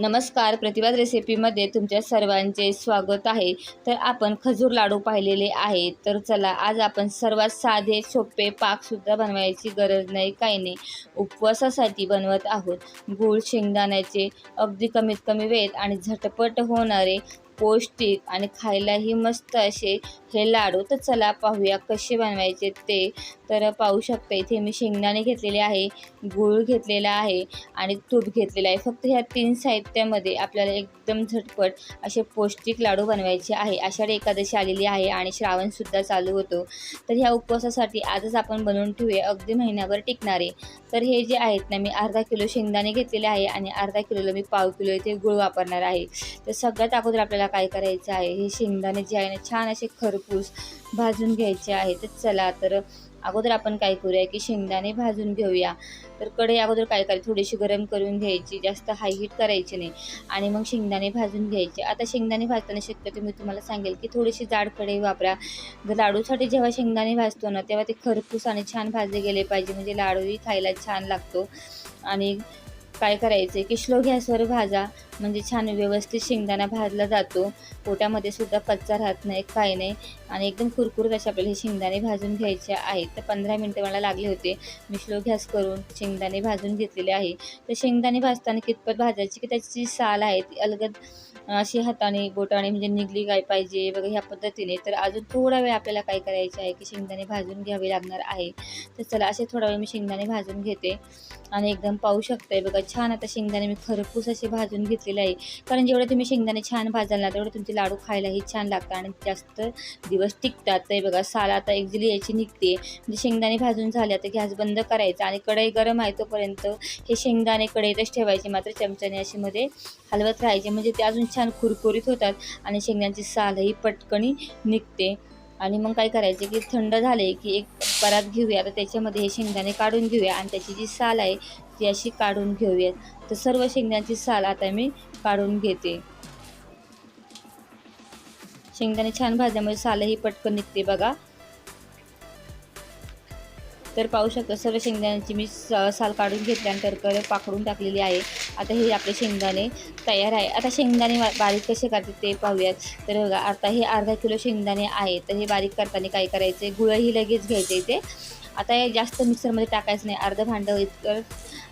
नमस्कार प्रतिवाद रेसिपीमध्ये तुमच्या सर्वांचे स्वागत आहे. तर आपण खजूर लाडू पाहिलेले आहे. तर चला आज आपण सर्वात साधे सोपे पाकसुद्धा बनवायची गरज नाही काही नाही. उपवासासाठी बनवत आहोत. गूळ शेंगदाण्याचे अगदी कमीत कमी वेळेत आणि झटपट होणारे पौष्टिक आणि खायलाही मस्त असे हे लाडू. तर चला पाहूया कसे बनवायचे ते. तर पाहू शकता इथे मी शेंगदाणे घेतलेले आहे गूळ घेतलेला आहे आणि तूप घेतलेलं आहे. फक्त ह्या तीन साहित्यामध्ये आपल्याला एकदम झटपट असे पौष्टिक लाडू बनवायचे आहे. आषाढी एकादशी आलेली आहे आणि श्रावणसुद्धा चालू होतो. तर ह्या उपवासासाठी आजच आपण बनवून ठेवूया. अगदी महिन्याभर टिकणारे. तर हे जे आहेत ना मी अर्धा किलो शेंगदाणे घेतलेले आहे आणि अर्धा किलोला मी पाव किलो इथे गूळ वापरणार आहे. तर सगळ्यात अगोदर आपल्याला काय करायचं आहे? हे शेंगदाणे जे आहे ना छान असे खरपूस भाजून घ्यायचे आहे. तर चला तर अगोदर आपण काय करूया की शेंगदाणे भाजून घेऊया. तर कढई अगोदर काय करायचं? थोडीशी गरम करून घ्यायची. जास्त हाय हीट करायची नाही. आणि मग शेंगदाणे भाजून घ्यायचे. आता शेंगदाणे भाजताना शक्यतो मी तुम्हाला सांगेल की थोडीशी जाड कढई वापरा. लाडूसाठी जेव्हा शेंगदाणे भाजतो ना तेव्हा ते खरपूस आणि छान भाजले गेले पाहिजे. म्हणजे लाडूही खायला छान लागतो. आणि काय करायचं. की स्लो गॅसवर भाजा. म्हणजे छान व्यवस्थित शेंगदाणा भाजला जातो. पोटामध्ये सुद्धा कच्चा राहत नाही काही नाही. आणि एकदम कुरकुरीत असे आपल्याला हे शेंगदाणे भाजून घ्यायचे आहेत. तर पंधरा मिनटं मला लागले होते. मी स्लो गॅस करून शेंगदाणे भाजून घेतलेले आहे. तर शेंगदाणे भाजताना कितपत भाजायची? की त्याची साल आहे ती अलगद अशी हाताने बोटाने म्हणजे निघली काय पाहिजे बघा ह्या पद्धतीने. तर अजून थोडा वेळ आपल्याला काय करायचे आहे की शेंगदाणे भाजून घ्यावे लागणार आहे. तर चला असे थोडा वेळ मी शेंगदाणे भाजून घेते. आणि एकदम पाहू शकते बघा छान आता शेंगदाणे मी खरपूस असे भाजून घेतलेले आहे. कारण जेवढे तुम्ही शेंगदाणे छान भाजाल ना तेवढे तुमचे लाडू खायलाही छान लागतात आणि जास्त दिवस टिकतात. ते बघा साल आता एक्झिली याची निघते. म्हणजे शेंगदाणे भाजून झाले आता गॅस बंद करायचा आणि कढई गरम आहे तोपर्यंत हे शेंगदाणे कढईतच ठेवायचे मात्र चमच्याने असे मध्ये हलवत राहायचे. म्हणजे ते अजून छान कुरकुरीत होतात आणि शेंगदाण्याची सालही पटकनी निघते. आणि मग काय करायचे की थंड झाले की एक परात घेऊया. तर त्याच्यामध्ये हे शेंगदाणे काढून घेऊया आणि त्याची जी साल आहे ती अशी काढून घेऊयात. तर सर्व शेंगदाण्याची साल आता मी काढून घेते. शेंगदाणे छान भाजल्यामुळे सालही पटकन निघते बघा. तर पाहू शकता सर्व शेंगदाण्याची मी साल काढून घेतल्यानंतर कर पाकडून टाकलेली आहे. आता हे आपले शेंगदाणे तयार आहे. आता शेंगदाणे बारीक कसे करते ते पाहूयात. तर बघा आता हे अर्धा किलो शेंगदाणे आहे तर हे बारीक करताना काय करायचे? गुळही लगेच घ्यायचे इथे. आता हे जास्त मिक्सरमध्ये टाकायचं नाही. अर्धं भांडं इतकं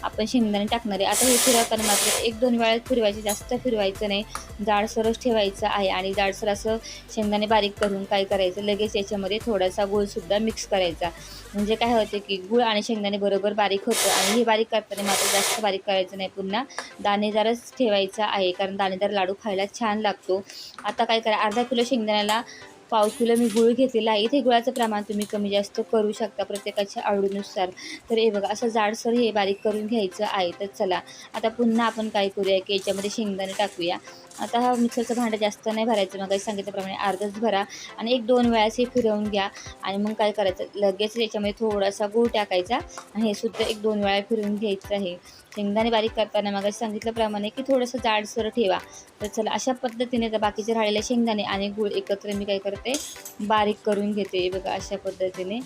आपण शेंगदाणे टाकणार. आहे आता हे फिरवताना मात्र एक दोन वेळा फिरवायचे. जास्त फिरवायचं नाही. जाडसरच ठेवायचं आहे आणि जाडसर असं शेंगदाणे बारीक करून काय करायचं? लगेच याच्यामध्ये थोडासा गूळसुद्धा मिक्स करायचा. म्हणजे काय होतं की गूळ आणि शेंगदाणे बरोबर बारीक होतं आणि हे बारीक करताना मात्र जास्त बारीक करायचं नाही. पुन्हा दाणेदारच ठेवायचा आहे. कारण दाणेदार लाडू खायला छान लागतो. आता काय करा अर्धा किलो शेंगदाण्याला पाव किलो मी गुळ घेतलेला आहे. इथे गुळाचं प्रमाण तुम्ही कमी जास्त करू शकता प्रत्येकाच्या आवडीनुसार. तर हे बघा असं जाडसर हे बारीक करून घ्यायचं आहे तर चला. आता पुन्हा आपण काय करूया की याच्यामध्ये शेंगदाणे टाकूया. आता हा मिक्सरचं भांडं जास्त नाही भरायचं. मग सांगितल्याप्रमाणे अर्धच भरा आणि एक दोन वेळास हे फिरवून घ्या. आणि मग काय करायचं? लगेच याच्यामध्ये थोडासा गूळ टाकायचा आणि हे सुद्धा एक दोन वेळा फिरवून घ्यायचं आहे. शेंगदाणे बारीक करताना मग सांगितल्याप्रमाणे की थोडंसं जाडसर ठेवा. तर चला अशा पद्धतीने तर बाकीचे राहिलेले शेंगदाणे आणि गूळ एकत्र मी काय करते बारीक करून घेते बघा अशा पद्धतीने.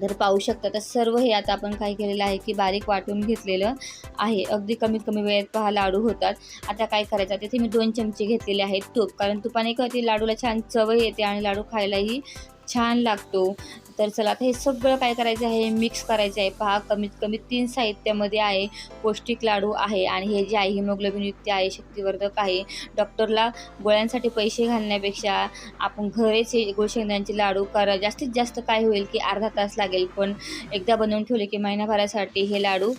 जर पाहू शकता तर सर्व हे आता आपण काय केलेलं आहे की बारीक वाटून घेतलेलं आहे. अगदी कमीत कमी वेळेत पहा लाडू होतात. आता काय करायचं? तिथे मी दोन चमचे घेतलेले आहेत तूप. कारण तुपाने कळते लाडूला छान चव येते आणि लाडू खायलाही छान लागतो. तर चला आता हे सगळं काय करायचं आहे? मिक्स करायचं आहे. पहा कमीत कमी तीन साहित्यामध्ये आहे पौष्टिक लाडू आहे आणि हे जे आहे हिमोग्लोबिन युक्त आहे शक्तिवर्धक आहे. डॉक्टरला गोळ्यांसाठी पैसे घालण्यापेक्षा आपण घरीच हे गुळशेंगांचे लाडू करा. जास्तीत जास्त काय होईल की अर्धा तास लागेल पण एकदा बनवून ठेवले की महिनाभरासाठी हे लाडू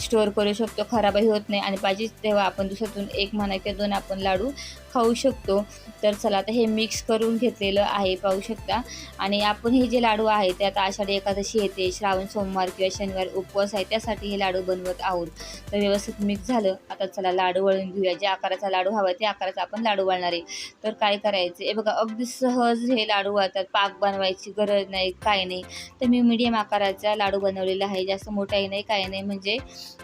स्टोअर करू शकतो. खराबही होत नाही आणि पाहिजे तेव्हा आपण दिवसातून एक म्हणा किंवा दोन आपण लाडू खाऊ शकतो. तर चला आता हे मिक्स करून घेतलेलं आहे पाहू शकता. आणि आपण हे जे लाडू आहे ते आता आषाढी एकादशी येते श्रावण सोमवार किंवा शनिवार उपवास आहे त्यासाठी हे लाडू बनवत आहोत. तर व्यवस्थित मिक्स झालं. आता चला लाडू वळून घेऊया. ज्या आकाराचा लाडू हवा त्या आकाराचा आपण लाडू वळणार आहे. तर काय करायचं? हे बघा अगदी सहज हे लाडू वळतात. पाक बनवायची गरज नाही काय नाही. तर मी मीडियम आकाराचा लाडू बनवलेला आहे. जास्त मोठाही नाही काय नाही. म्हणजे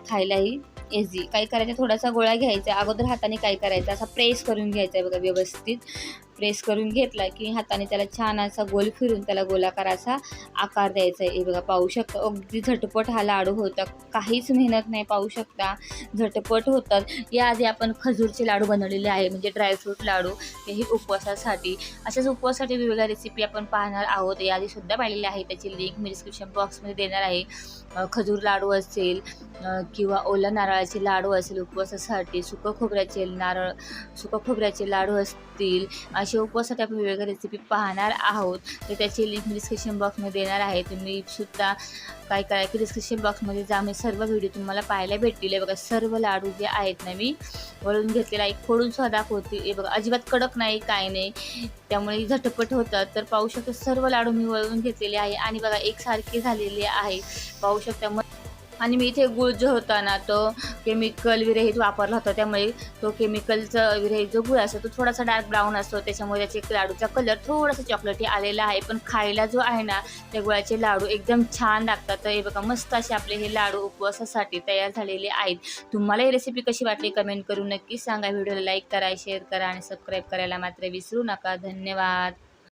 खायलाही इझी काय करायचं थोडासा गोळा घ्यायचा अगोदर हाताने काय करायचं असा प्रेस करून घ्यायचा आहे बघा व्यवस्थित. प्रेस करून घेतला की हाताने त्याला छान असा गोल फिरून त्याला गोलाकार असा आकार द्यायचा आहे. हे बघा पाहू शकता अगदी झटपट हा लाडू होता. काहीच मेहनत नाही पाहू शकता. झटपट होतात. याआधी आपण खजूरचे लाडू बनवलेले आहे म्हणजे ड्रायफ्रूट लाडू. हेही उपवासासाठी अशाच उपवासासाठी वेगवेगळ्या रेसिपी आपण पाहणार आहोत. याआधी सुद्धा पाहिलेली आहे. त्याची लिंक मी डिस्क्रिप्शन बॉक्समध्ये देणार आहे. खजूर लाडू असेल किंवा ओला नारळाचे लाडू असेल उपवासासाठी सुकं खोबऱ्याचे नारळ सुकं खोबऱ्याचे लाडू असतील असे उपवासाठी आपण वेगवेगळ्या रेसिपी पाहणार आहोत. तर त्याची लिंक मी डिस्क्रिप्शन बॉक्समध्ये देणार आहे. तुम्ही सुद्धा काय करा की डिस्क्रिप्शन बॉक्समध्ये जा. मी सर्व व्हिडिओ तुम्हाला पाहायला भेटतील. बघा सर्व लाडू जे आहेत ना मी वळून घेतलेला एक फोडून सुद्धा दाखवते. हे बघा अजिबात कडक नाही काय नाही. त्यामुळे झटपट होतात. तर पाहू शकता सर्व लाडू मी वळून घेतलेले आहे. आणि बघा एकसारखे झालेले आहे. पाहू शकता मग आणि मी इथे गुळ जो होता ना तो केमिकल विरहित वापरला होता. त्यामुळे तो केमिकलचा विरहित जो गुळ असतो तो थोडासा डार्क ब्राऊन असतो. त्याच्यामुळे त्याचे लाडूचा कलर थोडासा चॉकलेटी आलेला आहे. पण खायला जो आहे ना त्या गुळाचे लाडू एकदम छान लागतात. तर हे बघा मस्त असे आपले हे लाडू उपवासासाठी तयार झालेले आहेत. तुम्हाला ही रेसिपी कशी वाटली कमेंट करून नक्की सांगा. व्हिडिओला लाईक करा शेअर करा आणि सबस्क्राईब करायला मात्र विसरू नका. धन्यवाद.